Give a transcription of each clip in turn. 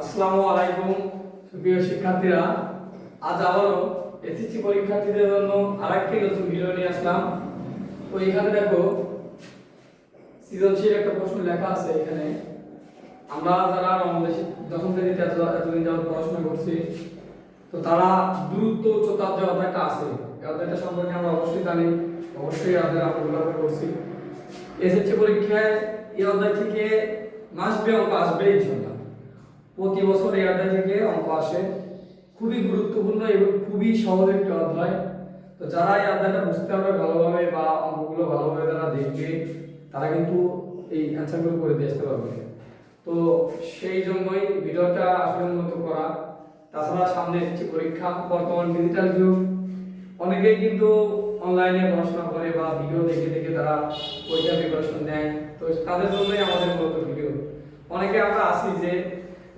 আসসালামু আলাইকুম। প্রিয় শিক্ষার্থীরা, আজ আবারও এসএসসি পরীক্ষার্থীদের জন্য আরেকটি নতুন ভিডিও নিয়ে আসলাম। তো এখানে দেখো, সৃজনশীল একটা প্রশ্ন লেখা আছে এখানে। আমরা যারা আমাদের দশম শ্রেণীতে এত এতদিন যাবত পড়াশোনা করছি, তো তারা দূরত্ব উচ্চতার যে অধ্যায়টা আছে, এই অধ্যায়টা সম্পর্কে আমরা অবশ্যই জানি, অবশ্যই আমাদের আমরা করছি। এসএসসি পরীক্ষায় এই অধ্যায় থেকে মাসবে অঙ্ক আসবে ইনশাল্লাহ প্রতি বছর এই অধ্যায় থেকে অঙ্ক আসে। খুবই গুরুত্বপূর্ণ এবং খুবই সহজ একটি অধ্যায়। তো যারা এই অধ্যায়টা বুঝতে পারবে ভালোভাবে বা অঙ্কগুলো ভালোভাবে তারা দেখবে, তারা কিন্তু এই অ্যান্সারগুলো করে দিয়ে আসতে পারবে। তো সেই জন্যই ভিডিওটা আসলে মূলত করা। তাছাড়া সামনে হচ্ছে পরীক্ষা, বর্তমান ডিজিটাল যুগ। অনেকেই কিন্তু অনলাইনে পড়াশোনা করে বা ভিডিও দেখে দেখে তারা পরীক্ষা প্রিপারেশন নেয়। তো তাদের জন্যই আমাদের মূলত ভিডিও অনেকে আমরা আসি যে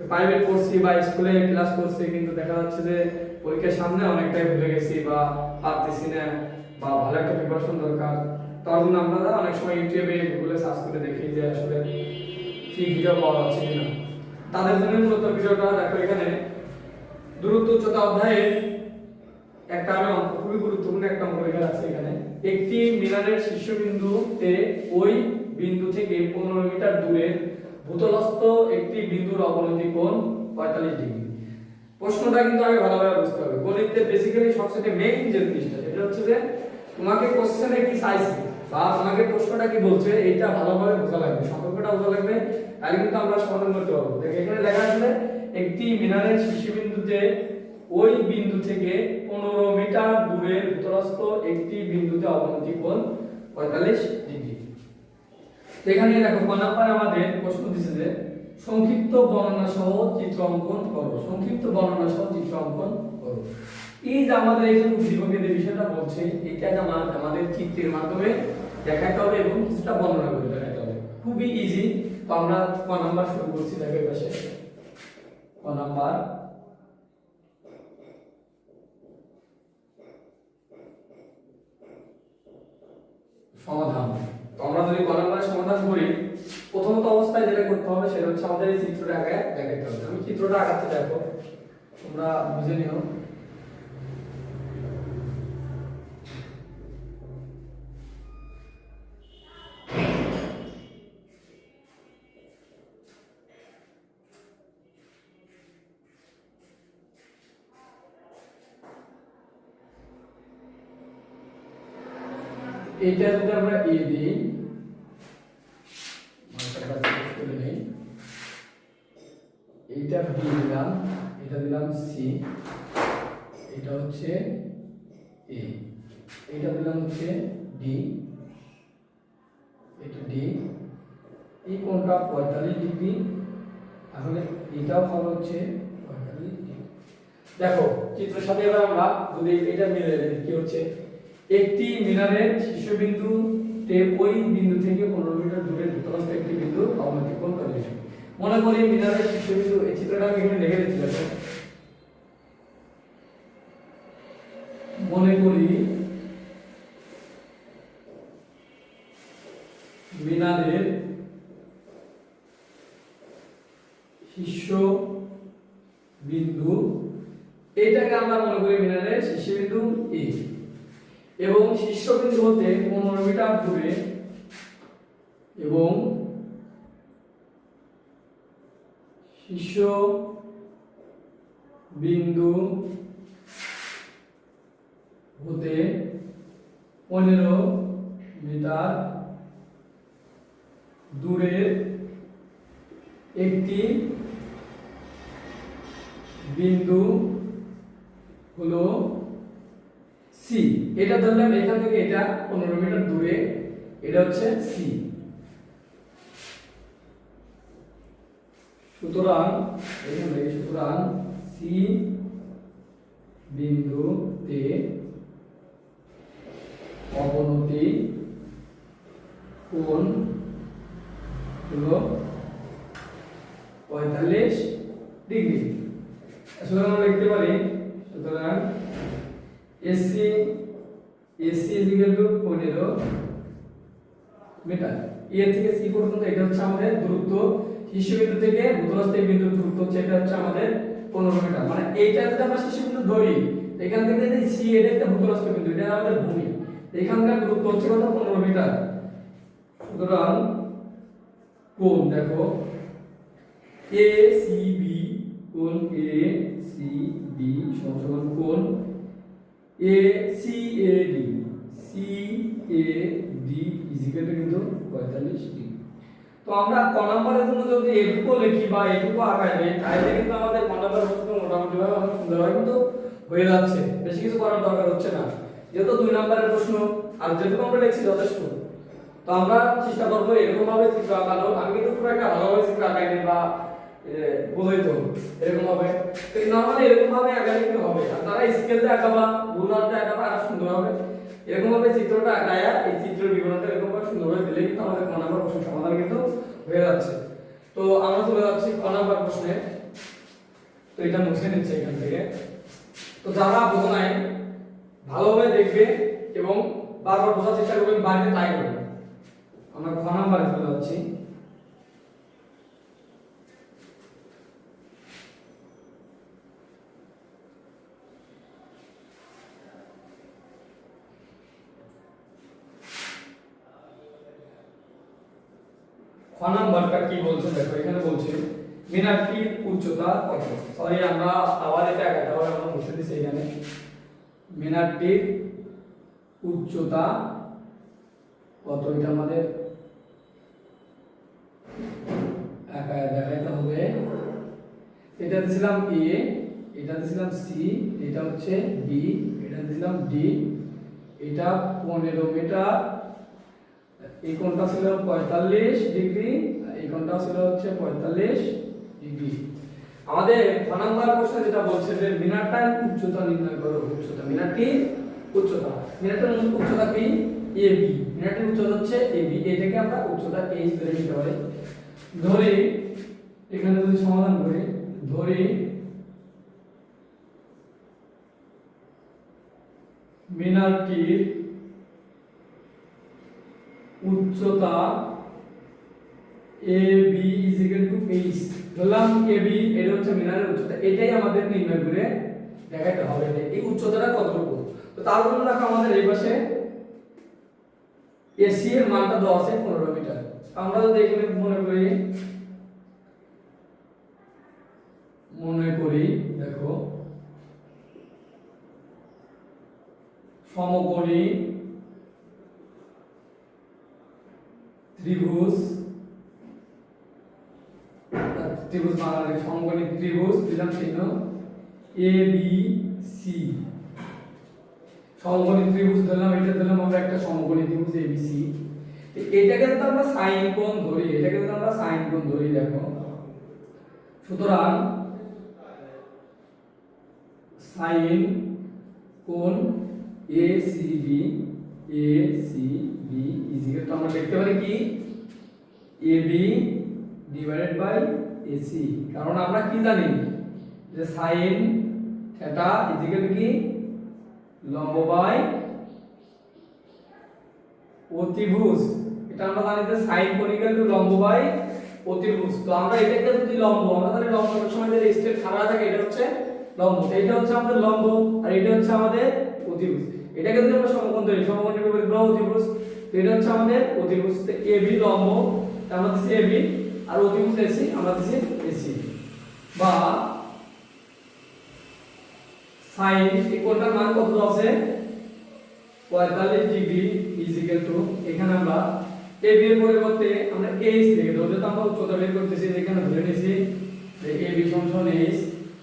প্রাইভেট করছি বা স্কুলে ক্লাস করছি, কিন্তু দেখা যাচ্ছে যে পরীক্ষার সামনে অনেকটাই ভুলে গেছি বা পারতেছি না বা ভালো একটা প্রিপারেশন দরকার। তার জন্য আমরা অনেক সময় ইউটিউবে গুগলে সার্চ করে দেখি যে আসলে কি ভিডিও পাওয়া যাচ্ছে কিনা। তাদের জন্য মূলত ভিডিওটা দেখো এখানে। দূরত্ব উচ্চতা অধ্যায়ে একটা আমি অঙ্ক, খুবই গুরুত্বপূর্ণ একটা অঙ্ক আছে এখানে। একটি মিনারের শীর্ষবিন্দুতে ওই বিন্দু থেকে পনেরো মিটার দূরে ভূতলস্থ একটি বিন্দুর অবনতি কোণ পঁয়তাল্লিশ ডিগ্রি। প্রশ্নটা কিন্তু আগে ভালোভাবে বুঝতে হবে। গণিতে বেসিক্যালি সবচেয়ে মেইন যে জিনিসটা, সেটা হচ্ছে যে তোমাকে কোশ্চেনে কি চাইছে বা তোমাকে প্রশ্নটা কি বলছে, এটা ভালোভাবে বোঝা লাগবে, সম্পর্কটা বোঝা লাগবে, তাহলে কিন্তু আমরা সমাধান করতে পারব। দেখো, এখানে লেখা আছে একটি মিনারের শীর্ষবিন্দুতে ওই বিন্দু থেকে পনেরো মিটার দূরের ভূতলস্থ একটি বিন্দুতে অবনতি কোণ পঁয়তাল্লিশ। এখানে দেখো ক নাম্বার আমাদের প্রশ্ন দিছে যে, সংক্ষিপ্ত বর্ণনা সহ চিত্র অঙ্কন করো। সংক্ষিপ্ত বর্ণনা সহ চিত্র অঙ্কন করো। এই যে আমাদের এই যে উদ্দীপকে যে বিষয়টা বলছে আমার, আমাদের চিত্রের মাধ্যমে দেখাতে হবে এবং কিছুটা বর্ণনা করে দেখাতে হবে। খুবই ইজি তো আমরা ক নাম্বার শুরু করছি, দেখো পাশে। ক নাম্বার। সমাধান। তো আমরা যদি ক সমাধান করি, প্রথমত অবস্থায় যেটা করতে হবে সেটা হচ্ছে আমাদের এই চিত্রটা আগে দেখাতে হবে। আমি চিত্রটা আগাচ্ছি, দেখো, তোমরা বুঝে নিও। এইটা যদি আমরা এ দিই মার্কারটা চেঞ্জ করে নেই এইটা বি দিলাম? এটা দিলাম সি এটা হচ্ছে এ এটা দিলাম হচ্ছে ডি এটা ডি এই কোণটা পঁয়তাল্লিশ ডিগ্রি। তাহলে এটাও হবে হচ্ছে দেখো, চিত্রের সাথে এবার আমরা যদি এটা মিলে কি হচ্ছে? একটি মিনারের শীর্ষবিন্দুতে ওই বিন্দু থেকে পনেরো মিটার দূরে ভূতলস্থ একটি বিন্দু অবনতি কোণ চল্লিশ ডিগ্রি। মনে করি মিনারের শীর্ষবিন্দু এই চিত্রটা আমি এখানে লিখে দিচ্ছি মনে করি মিনারের শীর্ষ বিন্দু, এটাকে আমরা মনে করি মিনারের শীর্ষবিন্দু এ। এবং শীর্ষবিন্দু হতে পনেরো মিটার দূরে এবং শীর্ষ বিন্দু হতে পনেরো মিটার দূরের একটি বিন্দু হলো সি এটা ধরলাম এখান থেকে এটা পনেরো মিটার দূরে, এটা হচ্ছে সি সুতরাং সুতরাং সি বিন্দুতে অবনতি কোণ হলো পঁয়তাল্লিশ ডিগ্রি। সুতরাং আমরা লিখতে পারি, সুতরাং AC AC is equal to পনেরো মিটার। এ থেকে সি পর্যন্ত এটা হচ্ছে আমাদের দূরত্ব শীর্ষবিন্দু থেকে ভূতলস্থ এই বিন্দুর দূরত্ব হচ্ছে সেটা হচ্ছে আমাদের পনেরো মিটার। মানে এইটা যদি আমরা শেষ বিন্দু ধরি, এখান থেকে যদি সি এটা একটা ভূতলস্থ বিন্দু, এটা আমাদের ভূমি। এখানকার দূরত্ব হচ্ছে কত? পনেরো মিটার। সুতরাং, কোণ দেখো এ সি বি কোণ এ সি বি সমান কোণ। A C A D C A D is equal কিন্তু পঁয়তাল্লিশ ডিগ্রি। তো আমরা ক নম্বরের জন্য যদি এটুকু লিখি বা এটুকু আঁকাই দেই তাহলে কিন্তু আমাদের ক নম্বরের প্রশ্ন মোটামুটি ভাবে অনেক সুন্দরভাবে কিন্তু হয়ে যাচ্ছে। বেশি কিছু করার দরকার হচ্ছে না। যেহেতু দুই নম্বরের প্রশ্ন, আর যেটুকু আমরা লিখছি যথেষ্ট। তো আমরা চেষ্টা করব এরকম ভাবে চিত্র আঁকানো। আমি কিন্তু খুব একটা ভালোভাবে চিত্র আঁকাইনি বা বোঝাই তো এরকম নর্মালি এরকম ভাবে আঁকালে কিন্তু হবে। আর তারা স্কেল দিয়ে আঁকাবা রুলার দিয়ে আঁকাবা আরও সুন্দর হবে। এরকম ভাবে চিত্রটা আঁকায়া, এই চিত্র বিবরণটা এরকম ভাবে সুন্দরভাবে দিলে কিন্তু আমাদের ক নাম্বার প্রশ্ন সমাধান কিন্তু হয়ে যাচ্ছে। তো আমরা চলে যাচ্ছি ক নাম্বার প্রশ্নে। তো এটা মুছে নিচ্ছে এখান থেকে। তো যারা বোঝো নাই, ভালোভাবে দেখবে এবং বারবার বোঝার চেষ্টা করবেন বাইরে তাই করবে আমরা ক নাম্বারে চলে যাচ্ছি। খ নাম্বারটা কি বলছে? দেখো, এখানে বলছে মিনারটির উচ্চতা কত? সরি আমরা আবার এটা একাটা আমরা মুছে দিছি এখানে। মিনারটির উচ্চতা কত? এটা আমাদের একা দেখাইতে হবে। এটা দিছিলাম এ এটা দিছিলাম সি এটা হচ্ছে বি এটা দিছিলাম ডি এটা পনেরো মিটার এই কোণটা ছিল পঁয়তাল্লিশ ডিগ্রি, এই কোণটা ছিল হচ্ছে পঁয়তাল্লিশ ডিগ্রি। আমাদের নাম্বার প্রশ্ন যেটা বলছে যে মিনারটার উচ্চতা নির্ণয় করো, উচ্চতা। মিনারটির উচ্চতা। মিনারটার উচ্চতা কি? এ বি মিনারটির উচ্চতা হচ্ছে এ বি এটাকে আমরা উচ্চতা এইচ ধরে নিতে পারি। ধরে, এখানে যদি সমাধান করি, ধরে, মিনারটির উচ্চতা A B is equal to H ধরলাম এ বি এটা হচ্ছে মিনারের উচ্চতা। এটাই আমাদের নির্ণয় করে দেখাতে হবে যে এই উচ্চতাটা কতটুকু। তো তার জন্য দেখো আমাদের এই পাশে এসি এর মানটা দেওয়া আছে পনেরো মিটার। আমরা যদি এখানে মনে করি মনে করি, দেখো, সমকোণী ত্রিভুজ ত্রিভুজ বানালে সমকোণী ত্রিভুজ দিলাম চিহ্ন এ বি সি সমকোণী ত্রিভুজ ধরলাম, এটা ধরলাম আমরা একটা সমকোণী ত্রিভুজ এ বি সি এটাকে যদি আমরা সাইন কোণ ধরি, এটাকে যদি আমরা সাইন কোণ ধরি, দেখো। সুতরাং সাইন কোণ A C B A C B তো আমরা লিখতে পারি কি? A B divided by AC কারণ আমরা কি জানি? যে সাইন থিটা ইজিক্যাল কি? লম্ব অতিভুজ। এটা আমরা জানি যে সাইন কোণ ইকুয়াল অতিভুজ। তো আমরা এটাকে যদি লম্ব, আমরা জানি লম্ব যে স্টেট খাড়া থাকে, এটা হচ্ছে লম্ব। এটা হচ্ছে আমাদের লম্ব আর এটা হচ্ছে আমাদের অতিভুজ। এটাকে যদি আমরা সমকোণ ধরি, সমকোণের বিপরীত এটা হচ্ছে আমাদের অতিভুজ তো এবি লম্ব তো আমরা দিচ্ছি এবি আর অতিভুজ এসি আমরা দিচ্ছি এসি বা সাইন এই কোণটার মান কত আছে? 45 ডিগ্রি ইজ ইকুয়াল টু এখানে আমরা এবি এর পরিবর্তে আমরা এইচ লিখে দেবো। যেহেতু আমরা উচ্চতা বের করতেছি এখানে ধরে নিয়েছি যে এবি সমান এইচ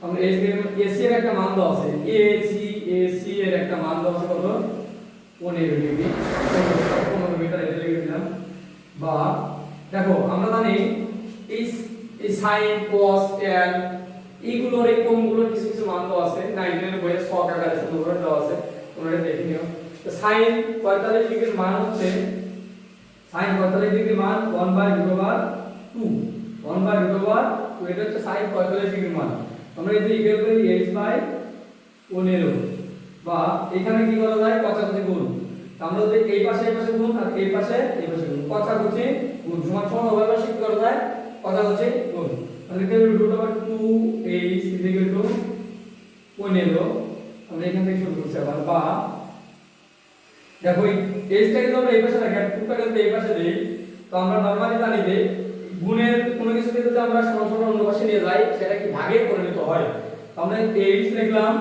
আমরা এইচ এর একটা মান দেওয়া আছে। এসি এসি এর একটা মান দেওয়া আছে কত? 15 ডিগ্রি। 15 মিটার এটা লিখে বা, দেখো, আমরা জানি এই সাইন cos, tan, এইগুলোর এই কোণগুলোর কিছু কিছু মান দেওয়া আছে। 19 এর বইয়ে ছক আকারে সুন্দর করে আছে। তোমরা দেখে নিও। তো সাইন 45 ডিগ্রির মান হচ্ছে সাইন 45 ডিগ্রির মান 1 by root over 2 1 by root over 2 এটা হচ্ছে সাইন 45 ডিগ্রির মান। আমরা যদি ইকুয়াল করি h বাই 15 বা এখানে কি করা যায়? কচাকুচি গুণ। আমরা যদি এই পাশে এই পাশে গুণ, আর এই পাশে এই পাশে গুণ। কচাকুচি গুণ সমান সমান হবে বা কি করা যায়? কচাকুচি গুণ। তাহলে লিখতে হবে root over two H equal to পনেরো। আমরা এখান থেকে শুরু করছি আবার। বা দেখো এইচটাকে যদি আমরা এই পাশে রাখি, আর টুটাকে যদি এই পাশে দিই। তো আমরা নর্মালি জানি যে গুণের কোনো কিছুকে যদি আমরা সমান সমান অন্য পাশে নিয়ে যাই, সেটা কি ভাগে পরিণত হয়? তাহলে আমরা এইচ লিখলাম।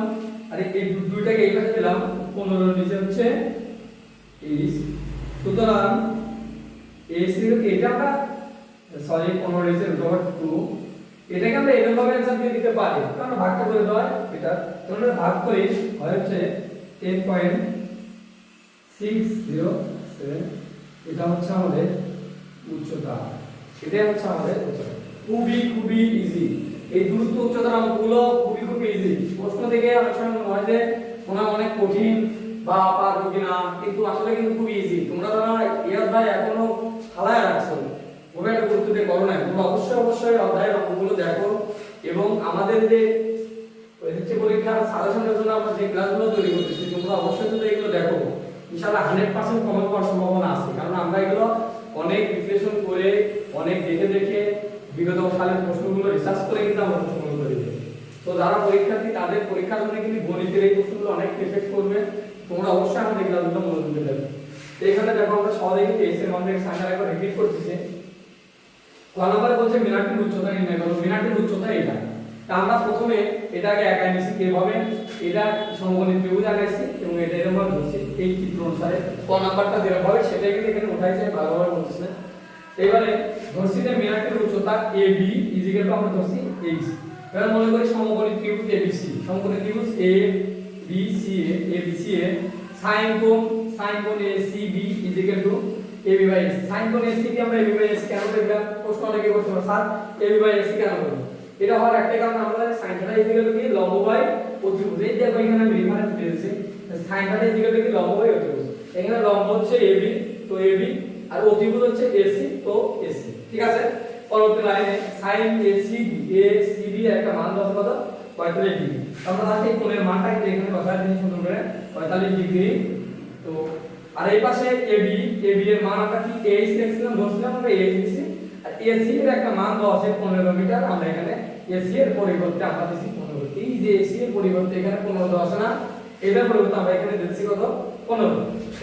আর এই দুইটাকে এই পাশে দিলাম, পনেরো নিচে হচ্ছে এইচ সুতরাং এইচ এটা আমরা সরি পনেরো নিচে রুট ওভার টু এটাকে আমরা এরকম ভাবে অ্যান্সার দিয়ে দিতে পারি। কারণ ভাগটা করে দেওয়া এটা। তো আমরা ভাগ করি, হয় হচ্ছে ten point six zero seven এটা হচ্ছে আমাদের উচ্চতা। এটাই হচ্ছে আমাদের উচ্চতা। খুবই খুবই ইজি এই দূরত্ব উচ্চতার খুবই ইজি প্রশ্ন থেকে অনেক সময় মনে হয় যে মনে অনেক কঠিন বা পারব কিনা কিন্তু আসলে কিন্তু খুবই ইজি তোমরা যারা এই অধ্যায় এখনও হালায় রাখছো ওটা একটা গুরুত্ব দিয়ে করো না তোমরা অবশ্যই অবশ্যই অধ্যায়ের অঙ্কগুলো দেখো এবং আমাদের যে হচ্ছে পরীক্ষার সাজেশনের জন্য আমরা যে ক্লাসগুলো তৈরি করতেছি, তোমরা অবশ্যই কিন্তু এগুলো দেখো। ইনশাআল্লাহ হান্ড্রেড পার্সেন্ট কমন পাওয়ার সম্ভাবনা আছে, কারণ আমরা এগুলো অনেক বিশ্লেষণ করে, অনেক দেখে দেখে বিগত সালের প্রশ্নগুলো রিসার্চ করে কিন্তু আমরা প্রশ্নগুলো তো যারা পরীক্ষার্থী, তাদের পরীক্ষার জন্য কিন্তু গণিতের এই প্রশ্নগুলো অনেক এফেক্ট করবে। তোমরা অবশ্যই আমাদের ক্লাসগুলো মনোযোগ দিয়ে দেখো তো এখানে দেখো, আমরা সহজে কিন্তু এস এর মানকে সাইনার একবার রিপিট করতেছি। ক নম্বরে বলছে মিনারটির উচ্চতা নির্ণয় করো। মিনারটির উচ্চতা এটা। তা আমরা প্রথমে এটাকে একাই নিছি কীভাবে এটা সমকোণী ত্রিভুজ আঁকাইছি এবং এটা এরকম ধরছি এই চিত্র অনুসারে। ক নাম্বারটা যেরকম হবে সেটাই কিন্তু এখানে উঠাইছে, ভালোভাবে বলতেছে এবারে ধরছি যে মিনারটির উচ্চতা এ বি ইজিক্যাল টু আমরা ধরছি এইচ এবার মনে করি সমকোণী ত্রিভুজ এ বি সি সমকোণী ত্রিভুজ A B C A A B C A sine কোণ সাইন কোণ A C B is equal to A B by S sine কোণ এ সি বি আমরা এ বি বাই এস কেন দেখলাম প্রশ্ন অনেকে করতে পারে। Sir A B by S কেন করব? এটা হওয়ার একটা কারণ আমরা সাইন থিটা ইজিক্যাল টু কি? লম্ব বাই অতিভুজ। এই দেখো এখানে আমি রেফারেন্স দিয়েছি সাইন থিটা ইজিক্যাল টু কি? লম্ব বাই অতিভুজ। এখানে লম্ব হচ্ছে এ বি তো এ বি আর অতিভুজ হচ্ছে এসি তো এসি ঠিক আছে? পরবর্তী লাইনে sine A C B A একটা মান দশ কত? পঁয়তাল্লিশ ডিগ্রি। আমরা এই কোণের মানটা কিন্তু এখানে বসায় দিন সুন্দর করে পঁয়তাল্লিশ ডিগ্রি। তো, আর এই পাশে এবি এবি এর মান আমরা কি এইচ দেখছিলাম ধরছিলাম আমরা এইচ দিছি আর এসি এর একটা মান আছে 15 মিটার, আমরা এখানে এসি এর পরিবর্তে আমরা দিছি 15 এই যে এসি এর পরিবর্তে এখানে 15 দেওয়া আছে না এটার পরিবর্তে আমরা এখানে দিচ্ছি কত? 15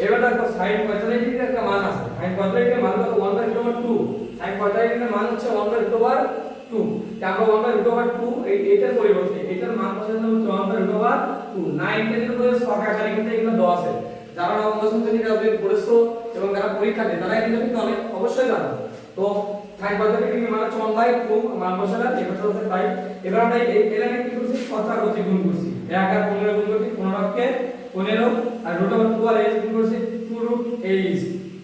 এবার দেখো sin 45 ডিগ্রির একটা মান আছে। sin 45 এর মান কত? 1 বাই 2 sin 45 এর মান হচ্ছে ওয়ান বাই রুট 2 তা আমরা 1 রুট 2 এই এটার পরিবর্তে এটার মান হচ্ছে 1 বাই রুট 2 9 টেনের উপরে কিন্তু এগুলো দেওয়া আছে যারা নবম শ্রেণীতে অধ্যয়ন করেছ এবং যারা পরীক্ষা দেয় তারা এগুলো কিন্তু অনেক অবশ্যই জানো। তো সাইন পদ্ধতি ডিগ্রি মানে 1 বাই 2 মান বসালে এই হচ্ছে তাই এবার আমরা এই কি করছি? কথা করছি গুণ করছি। 1 আর 15 গুণ করছি 15 কে 15 আর রুট ওভার 2 আর h গুণ করছি 2 রুট h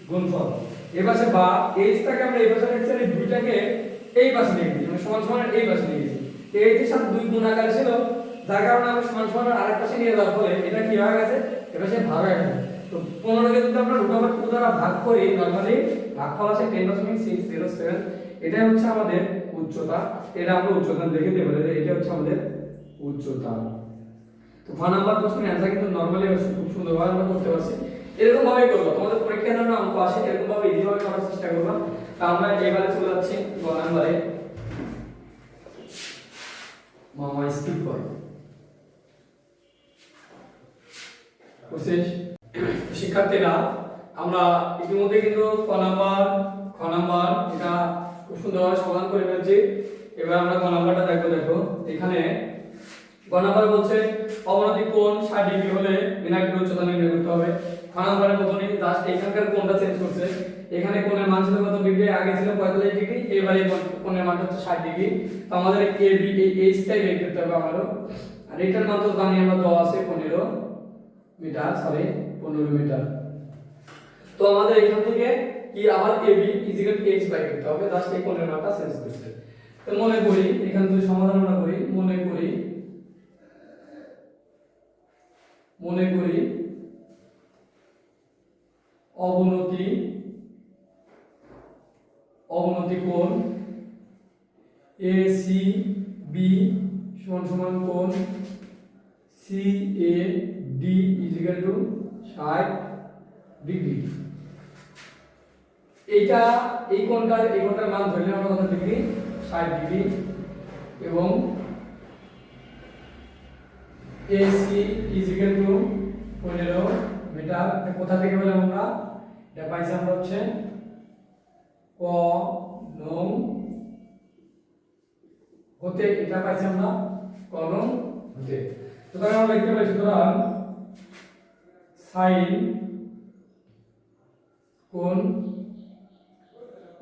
গুণফল। এই পাশে বা h টাকে আমরা লিখছি দুইটাকে এই পাশে লিখে দিই মানে সমান সমান এই পাশে লিখে দিই এই যে সাথে দুই গুণ আকারে ছিল, যার কারণে আমরা সমান সমান আরেক পাশে নিয়ে যাওয়ার ফলে এটা কি হয়ে গেছে? এবার সে ভাগ হয়ে গেছে। তো 15 কে যদি আমরা রুট ওভার 2 দ্বারা ভাগ করি নরমালি ভাগফল আসে 10.607 এটা হচ্ছে আমাদের উচ্চতা। এটা আমরা উচ্চতা দেখে দেব যে এটা হচ্ছে আমাদের উচ্চতা। তো ক নাম্বার প্রশ্নের অ্যানসার কিন্তু নরমালি খুব সুন্দরভাবে আমরা করতে পারছি। এরকম ভাবে করব। তোমাদের পরীক্ষার জন্য অঙ্ক আসে এরকম ভাবে ইজি ভাবে করার চেষ্টা করবা। আমরা এবারে চলে যাচ্ছি গ নাম্বারে। মামা স্কিপ কর। শিক্ষার্থীরা আমরা ইতিমধ্যে কিন্তু ক নাম্বার খ নাম্বার এটা খুব সুন্দরভাবে সমাধান করে ফেলছি। এবার আমরা ক নাম্বারটা দেখো দেখো এখানে ক নাম্বার বলছে অবনতি কোণ ষাট ডিগ্রি হলে বিনায়কের উচ্চতা নির্ণয় করতে হবে। খ নাম্বারের মতনই জাস্ট এখানকার কোণটা চেঞ্জ করছে। এখানে কোণের মান ছিল কত? ডিগ্রি আগে ছিল পঁয়তাল্লিশ ডিগ্রি, এবারে কোণের মানটা হচ্ছে ষাট ডিগ্রি। তো আমাদের এ বি এই এইচটাই বের করতে হবে আমারও। আর এটার মান তো জানি আমরা দেওয়া আছে পনেরো মিটার সরি পনেরো মিটার। তো আমাদের এখান থেকে কি আবার এবি ইজিক্যাল এইচ বাই করতে হবে? জাস্ট এই কোণের মানটা চেঞ্জ করতে তো মনে করি, এখানে যদি সমাধান আমরা করি, মনে করি মনে করি, অবনতি অবনতি কোণ এ, সি, বি সমান সমান কোণ C, A, D is equal to ষাট ডিগ্রি। এইটা, এই কোণটার এই কোণটার মান ধরলে আমরা কত ডিগ্রি? ষাট ডিগ্রি। এবং A AC is equal to পনেরো মিটার। কোথা থেকে পেলাম আমরা? এটা পাইছি আমরা হচ্ছে ক, নং, হতে, এটা পাইছি আমরা, ক, নং, হতে। সুতরাং আমরা লিখতে পারি সুতরাং সাইন কোন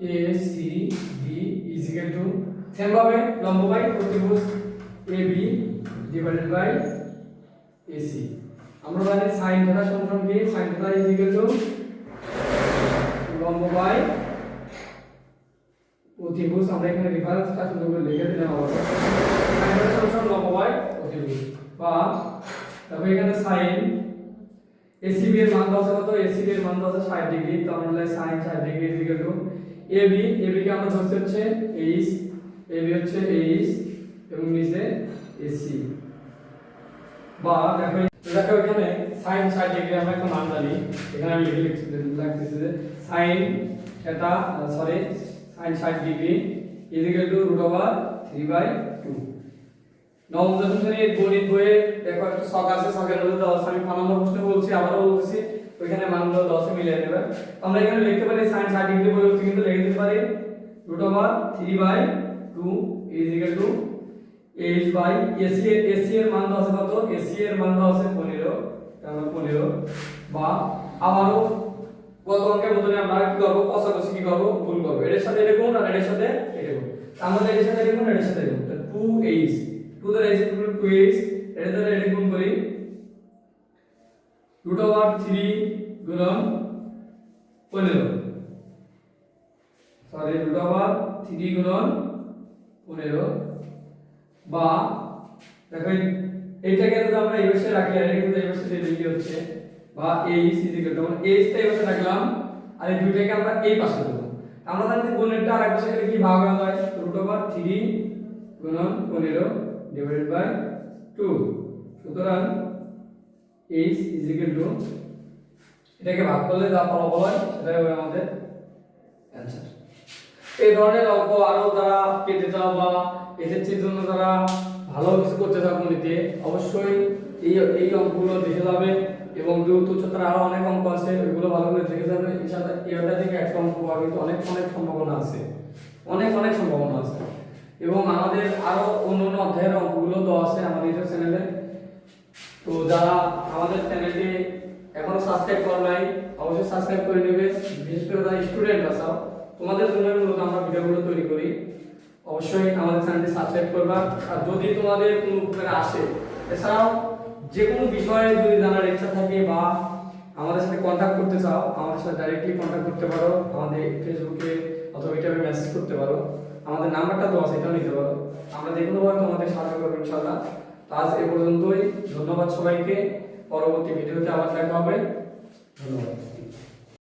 A C D is equal to same ভাবে লম্ব by প্রতিভুজ A B divided by AC আমরা জানি sin থিটা সমান কি? sin থিটা ইজ ইকুয়াল টু লম্ব বাই অতিভুজ, আমরা এখানে রেফারেন্সটা সুন্দর লিখে দিলাম বাই অতিভুজ। বা, তারপর এখানে sin ACB এর মান দেওয়া কত? ACB এর মান দেওয়া আছে 60 ডিগ্রি তো আমরা লিখি sin 60 degree equal to AB AB কে আমরা ধরতে হচ্ছে এইচ AB হচ্ছে এইচ এবং নিচে AC বা, দেখো দেখো এখানে sin 60 ডিগ্রি আমরা একটা মান জানি। এখানে আমি লিখে লিখছি যে sin এটা sorry sin 60 degree is equal to root over 3 by 2 নবম দশম শ্রেণির গণিত বইয়ে দেখো একটা শখ আছে, শখের মধ্যে আছে আমি পাঁচ নম্বর প্রশ্ন বলছি, আবারও বলছি ওইখানে মানগুলো দশে মিলিয়ে নেবে আমরা এখানে লিখতে পারি সাইন ষাট ডিগ্রি হচ্ছে কিন্তু লিখে দিতে পারি, root over three by two is equal to H by AC AC এর মান দেওয়া আছে কত? এসি এর মান দেওয়া আছে পনেরো পনেরো বা আবারও গত অঙ্কের মতন আমরা কি করব? কষাকষি কি করব? গুণ করব। এর সাথে এটা গুণ আর এর সাথে এটা গুণ আমাদের এর সাথে এটা গুণ এর সাথে গুণ টু এইচ টু দ্বারা এইচ ইকুয়াল টু এইচ এটা দ্বারা এটা গুণ করি। রুট ওভার থ্রি গুণন পনেরো। সরি রুট ওভার থ্রি গুণন পনেরো বা দেখো এই- এইটাকে যদি আমরা এই পাশে রাখি, আর এটা এই পাশে দিয়ে হচ্ছে? বা এইচ ইজ ইকুয়াল টু আমরা এইচটা এই রাখলাম আর এই দুইটাকে আমরা এই পাশে দেবো। আমরা জানি গুণেরটা আর এক পাশে গেলে কি ভাগ হয়ে রুট ওভার থ্রি গুণন পনেরো ডিভাইডেড বাই টু সুতরাং এইচ ইজ ইকুয়াল টু এটাকে ভাগ করলে যা ফলাফল হয়, সেটাই হবে আমাদের অ্যান্সার এই ধরনের অঙ্ক আরও যারা পেতে চাও বা এসএসসির জন্য যারা ভালো কিছু করতে চাও গণিতে, অবশ্যই এই এই অঙ্কগুলো দেখে যাবে। এবং দূরত্ব উচ্চতার আরও অনেক অঙ্ক আছে, ওইগুলো ভালো করে দেখে যাবে। ইনশাআল্লাহ এটা থেকে একটা অঙ্ক পাওয়ার কিন্তু অনেক অনেক সম্ভাবনা আছে। অনেক অনেক সম্ভাবনা আছে। এবং আমাদের আরও অন্য অন্য অধ্যায়ের অঙ্কগুলো তো আছে আমাদের ইউটিউব চ্যানেলে। তো যারা আমাদের চ্যানেলটি এখনও সাবস্ক্রাইব করো নাই, অবশ্যই সাবস্ক্রাইব করে নেবে। বিশেষ করে যারা স্টুডেন্ট আছো তোমাদের জন্য মূলত আমরা ভিডিওগুলো তৈরি করি। অবশ্যই আমাদের চ্যানেলটি সাবস্ক্রাইব করবা। আর যদি তোমাদের কোনো উপকারে আসে, এছাড়াও যে কোনো বিষয়ে যদি জানার ইচ্ছা থাকে বা আমাদের সাথে কন্ট্যাক্ট করতে চাও, আমাদের সাথে ডাইরেক্টলি কন্ট্যাক্ট করতে পারো, আমাদের ফেসবুকে অথবা ইউটিউবে মেসেজ করতে পারো। আমাদের নাম্বারটা তো আছে এটাও নিতে পারো। আমরা যে কোনোভাবে তোমাদের সাহায্য করব ইনশাল্লাহ আজ এ পর্যন্তই। ধন্যবাদ সবাইকে। পরবর্তী ভিডিওতে আবার দেখা হবে। ধন্যবাদ।